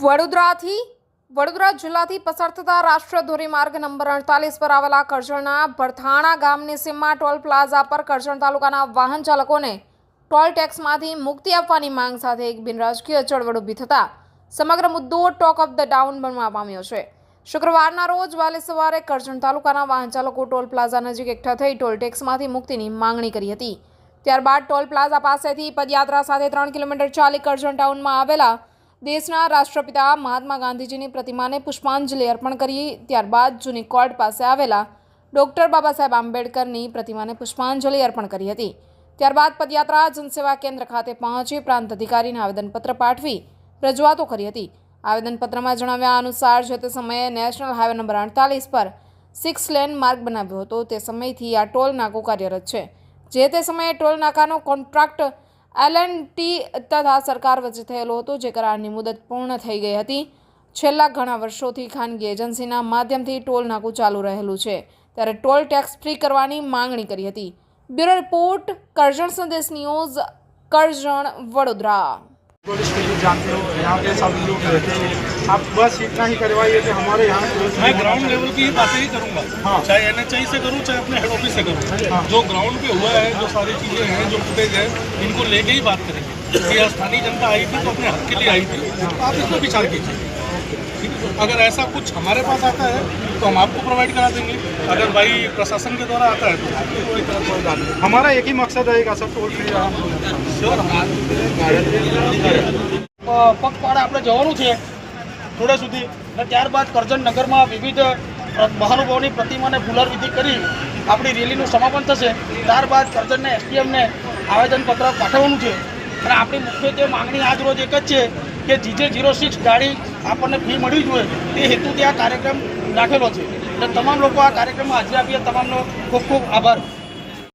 વડોદરાથી, વડોદરા જિલ્લાથી પસાર થતા રાષ્ટ્રીય ધોરીમાર્ગ નંબર અડતાલીસ પર આવેલા કરજણના ભરથાણા ગામની સીમમાં ટોલ પ્લાઝા પર કરજણ તાલુકાના વાહન ચાલકોને ટોલ ટેક્સમાંથી મુક્તિ આપવાની માંગ સાથે એક બિનરાજકીય ચળવળ ઊભી થતા સમગ્ર મુદ્દો ટોક ઓફ ધ ટાઉન બનવા પામ્યો છે. શુક્રવારના રોજ વહેલી સવારે કરજણ તાલુકાના વાહન ચાલકો ટોલ પ્લાઝા નજીક એકઠા થઈ ટોલ ટેક્સમાંથી મુક્તિની માંગણી કરી હતી. ત્યારબાદ ટોલ પ્લાઝા પાસેથી પદયાત્રા સાથે ત્રણ કિલોમીટર ચાલી કરજણ ટાઉનમાં આવેલા દેશના રાષ્ટ્રપિતા મહાત્મા ગાંધીજીની પ્રતિમાને પુષ્પાંજલિ અર્પણ કરી ત્યારબાદ જૂની કોર્ટ પાસે આવેલા ડૉક્ટર બાબા સાહેબ આંબેડકરની પ્રતિમાને પુષ્પાંજલિ અર્પણ કરી હતી. ત્યારબાદ પદયાત્રા જનસેવા કેન્દ્ર ખાતે પહોંચી પ્રાંત અધિકારીને આવેદનપત્ર પાઠવી રજૂઆતો કરી હતી. આવેદનપત્રમાં જણાવ્યા અનુસાર, જે તે સમયે નેશનલ હાઈવે નંબર અડતાલીસ પર સિક્સ લેન માર્ગ બનાવ્યો હતો, તે સમયથી આ ટોલ નાકો કાર્યરત છે. જે તે સમયે ટોલ નાકાનો કોન્ટ્રાક્ટ એલ ટી તથા સરકાર વચ્ચે થયેલો હતો જે કરારની મુદત પૂર્ણ થઈ ગઈ હતી. છેલ્લા ઘણા વર્ષોથી ખાનગી એજન્સીના માધ્યમથી ટોલ નાકું ચાલુ રહેલું છે. ત્યારે ટોલ ટેક્સ ફ્રી કરવાની માંગણી કરી હતી. બ્યુરો રિપોર્ટ કરજણ સંદેશ ન્યૂઝ કરજણ વડોદરા. पुलिस के लिए जानते हो यहाँ पे सब लोग रहते हैं आप बस इतना ही करवाइए कि हमारे यहाँ मैं ग्राउंड लेवल की ही बातें ही करूँगा हाँ। चाहे आई से करूँ चाहे अपने हेड ऑफ़िस से करूँ हाँ। जो ग्राउंड पे हुआ है जो सारी चीज़ें हैं जो फुटेज है इनको लेके ही बात करेंगे कि स्थानीय जनता आई थी तो अपने हक के लिए आई थी आप इसको विचार कीजिए? अगर ऐसा कुछ हमारे पास आता है तो हम आपको प्रोवाइड करा देंगे अगर भाई प्रशासन के द्वारा आता है तो आपको कोई तरह कोई बात नहीं हमारा एक ही मकसद रहेगा सब टोल फ्री रहा श्योर પ- પગપાળા આપણે જવાનું છે જોડે સુધી અને ત્યારબાદ કરજણ નગરમાં વિવિધ મહાનુભાવોની પ્રતિમાને ફુલાર વિધિ કરી આપણી રેલીનું સમાપન થશે ત્યારબાદ કરજણને એસડીએમને આવેદનપત્ર પાઠવવાનું છે અને આપણી મુખ્યત્વે માંગણી આજ રોજ એક જ છે કે જીજે જીરો સિક્સ ગાડી આપણને ફી મળવી જોઈએ તે હેતુથી આ કાર્યક્રમ રાખેલો છે. એટલે તમામ લોકો આ કાર્યક્રમમાં હાજરી આપીએ, તમામનો ખૂબ ખૂબ આભાર.